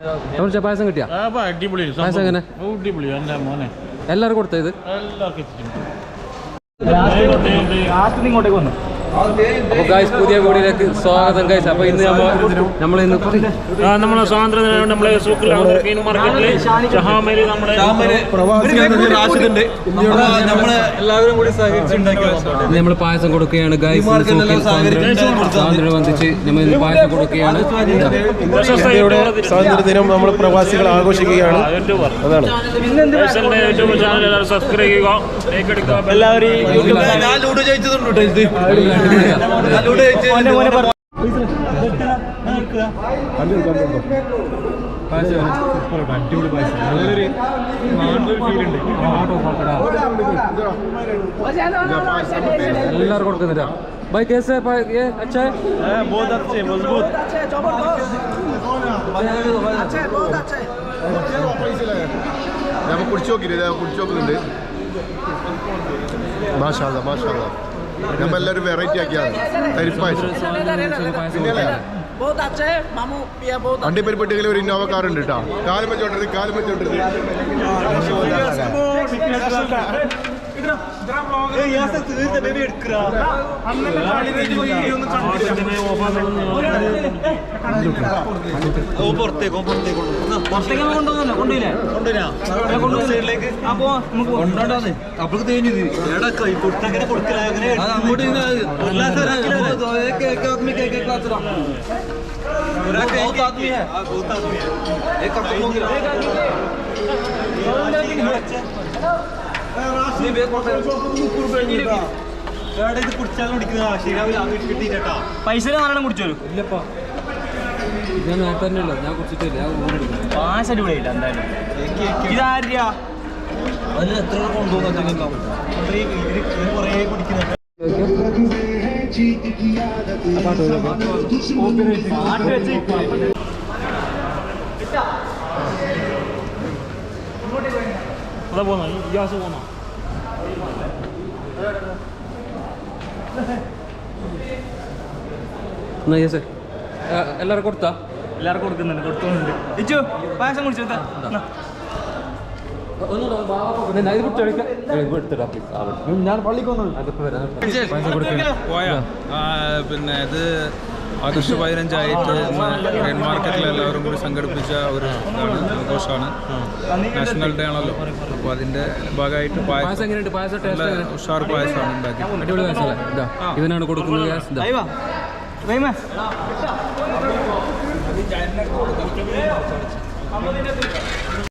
നമ്മൾ പായസം കിട്ടിയാ? പായസം എങ്ങനെ? എല്ലാവർക്കും കൊടുത്തത് എല്ലാവർക്കും. ഇങ്ങോട്ടേക്ക് വന്നു. അപ്പൊ ഗായ്സ് പുതിയ വീഡിയോയിലേക്ക് സ്വാഗതം ഗായ്സ് അപ്പോൾ ഇന്ന് നമ്മൾ നമ്മൾ ഇന്ന് ആ, നമ്മളെ സ്വാതന്ത്ര്യ ദിനം നമ്മളെ സൂക്കിൽ ഷഹാമേൽ നമ്മുടെ നമ്മൾ പായസം കൊടുക്കുകയാണ് ഗായ്സ് സ്വാതന്ത്ര്യബന്ധിച്ച് നമ്മൾ ഇന്ന് പായസം കൊടുക്കുകയാണ്. സ്വാതന്ത്ര്യ ദിനം നമ്മൾ പ്രവാസികൾ ആഘോഷിക്കുകയാണ്. ആ, യൂട്യൂബർ അതാണ്. ഫൈസലിന്റെ യൂട്യൂബ് ചാനൽ എല്ലാവരും സബ്സ്ക്രൈബ് ചെയ്യുക ലൈക്ക് അടിക്കുക എല്ലാവർക്കും കൊടുക്കുന്നില്ല ബൈ കേസ് അച്ഛാ നമ്മൾ കുടിച്ചു നോക്കിയില്ലേ കുടിച്ചു നോക്കുന്നുണ്ട് മാഷാ മാഷാല്ല നമ്മൾ എല്ലാവരും വെറൈറ്റി ആക്കിയാണ് തരിപ്പായസം പിന്നെയല്ലേ അണ്ടിപ്പരിപ്പെട്ടിയിൽ ഒരു ഇന്നോവ കാർ ഉണ്ട് കേട്ടോ. കാലുമ്പ ചോട്ടരുത് കാലുമ്പ പുറത്തേക്ക് കൊണ്ടുപോകുന്നല്ലോ കൊണ്ടുപോയില്ലേ കൊണ്ടുപോയില്ലേ അപ്പോ നമുക്ക് കൊണ്ടോണ്ടാന്ന് അപ്പോഴേക്ക് തേഞ്ഞത് എടാ കൈ കൊടുത്തങ്ങനെ കൊടുക്കല അങ്ങനെ അങ്ങോട്ട് एक आदमी के एक एक क्लास रहा बहुत आदमी है बहुत आदमी है एक പൈസ നല്ലോണം കുടിച്ചോ ഇല്ലപ്പാ. ഞാൻ ഞാൻ പാസ് എത്ര അതാ പോന്നാ ഗ്യാസ് പോന്നാ. എന്നാ എല്ലാവർക്കും കൊടുത്താ? എല്ലാവർക്കും കൊടുക്കുന്നുണ്ട് കൊടുത്തോണ്ട് ഇച്ചു പായസം പിന്നെ ഇത് ആഗസ്റ്റ് പതിനഞ്ചായിട്ട് ട്രെയിൻ മാർക്കറ്റിൽ എല്ലാവരും കൂടി സംഘടിപ്പിച്ച ഒരു ആഘോഷമാണ് നാഷണൽ ഡേ ആണല്ലോ. അപ്പോൾ അതിന്റെ ഭാഗമായിട്ട് പായസം പായസം എങ്ങനെയുണ്ട്? നല്ല ഉഷാർ പായസമാണ് ഉണ്ടാക്കി ഇവനാണ് കൊടുക്കുന്നത് റഹീമേ